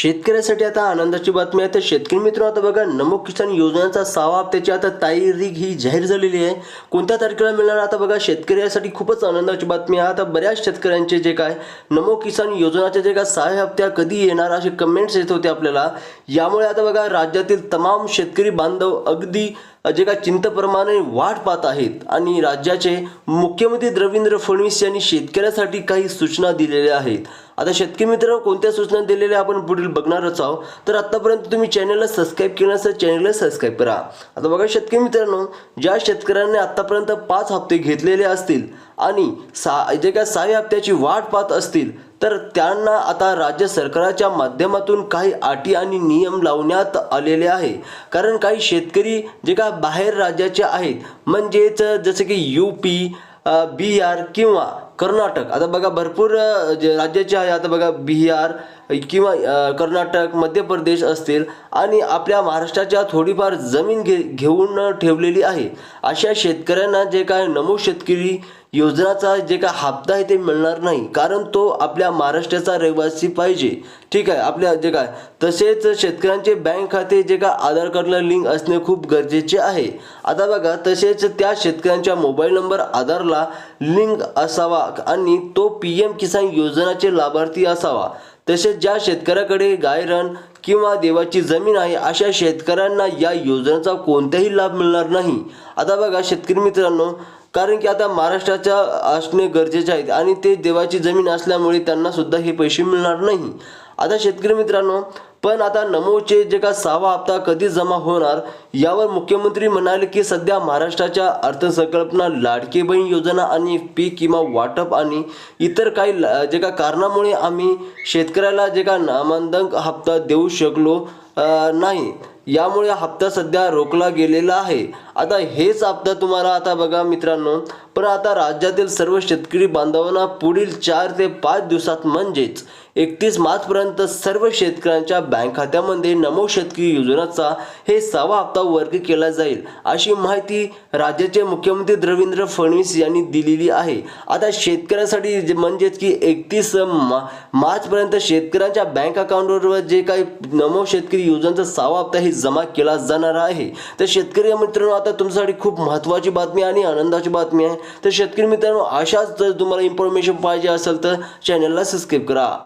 शेतकऱ्यासाठी आता आनंदाची बातमी आहे. तर शेतकरी मित्र आता बघा नमो किसान योजनेचा सहावा हप्त्याची आता तारीख ही जाहीर झालेली आहे. कोणत्या तारखेला मिळणार आता बघा शेतकऱ्यासाठी खूपच आनंदाची बातमी आहे. आता बऱ्याच शेतकऱ्यांचे जे काय नमो किसान योजनाचे जे काय सहा हप्त्या कधी येणार असे कमेंट्स येत होते आपल्याला. यामुळे आता बघा राज्यातील तमाम शेतकरी बांधव अगदी जे काय चिंतप्रमाणे वाट पाहत आहेत आणि राज्याचे मुख्यमंत्री देवेंद्र फडणवीस यांनी शेतकऱ्यासाठी काही सूचना दिलेल्या आहेत. आता शेतकरी मित्रांनो कोणत्या सूचना दिलेल्या आपण पुढील बघणारच आहोत. तर आतापर्यंत तुम्ही चॅनलला सबस्क्राईब केलं नसेल चॅनलला सबस्क्राईब करा. आता बघा शेतकरी मित्रांनो ज्या शेतकऱ्यांनी आतापर्यंत पाच हप्ते घेतलेले असतील आणि सा जे काय सहाव्या हप्त्याची वाट पाहत असतील तर त्यांना आता राज्य सरकारच्या माध्यमातून काही अटी आणि नियम लावण्यात आलेले आहे. कारण काही शेतकरी जे काय बाहेर राज्याचे आहेत म्हणजेच जसे की यू पी बिहार किंवा कर्नाटक. आता बघा भरपूर जे राज्याचे आहे आता बघा बिहार किंवा कर्नाटक मध्य प्रदेश असतील आणि आपल्या महाराष्ट्राच्या थोडीफार जमीन घे घेऊन ठेवलेली आहे. अशा शेतकऱ्यांना जे काय नमो शेतकरी योजनाचा जे काय हप्ता आहे ते मिळणार नाही. कारण तो आपल्या महाराष्ट्राचा रहिवासी पाहिजे. ठीक आहे आपल्या जे काय तसेच शेतकऱ्यांचे बँक खाते जे काय आधार कार्डला लिंक असणे खूप गरजेचे आहे. आता बघा तसेच त्या शेतकऱ्यांच्या मोबाईल नंबर आधारला लिंक असावा आणि तो पी एम किसान योजनाचे लाभार्थी असावा. तसेच ज्या शेतकऱ्याकडे गायरण किंवा देवाची जमीन आहे अशा शेतकऱ्यांना या योजनेचा कोणताही लाभ मिळणार नाही. आता बघा शेतकरी मित्रांनो कारण की आता महाराष्ट्राच्या असणे गरजेचे आहेत आणि ते देवाची जमीन असल्यामुळे त्यांना सुद्धा हे पैसे मिळणार नाही. आता शेतकरी मित्रांनो पण आता नमोचे जे का सहावा हप्ता कधी जमा होणार यावर मुख्यमंत्री म्हणाले की सध्या महाराष्ट्राच्या अर्थसंकल्पना लाडकी बहीण योजना आणि पीक किंवा वाटप आणि इतर काही ल- जे का कारणामुळे आम्ही शेतकऱ्याला जे का नामांदक हप्ता देऊ शकलो नाही. यामुळे हप्ता सध्या रोखला गेलेला आहे. आता हेच हप्ता तुम्हाला आता बघा मित्रांनो. पण आता राज्यातील सर्व शेतकरी बांधवांना पुढील चार ते पाच दिवसात म्हणजेच एकतीस मार्चपर्यंत सर्व शेतकऱ्यांच्या बँक खात्यामध्ये नमो शेतकरी योजनाचा हे सहावा हप्ता वर्ग केला जाईल अशी माहिती राज्याचे मुख्यमंत्री देवेंद्र फडणवीस यांनी दिलेली आहे. आता शेतकऱ्यांसाठी जे- म्हणजेच की एकतीस मार्चपर्यंत शेतकऱ्यांच्या बँक अकाउंटवर जे काही नमो शेतकरी योजनेचा सहावा हप्ता हे जमा केला जाणार आहे. तर शेतकरी मित्रांनो आता तुमच्यासाठी खूप महत्त्वाची बातमी आणि आनंदाची बातमी आहे. तर शेतकरी मित्रांनो अशाच जर तुम्हाला इन्फॉर्मेशन पाहिजे असेल तर चॅनलला सबस्क्राईब करा.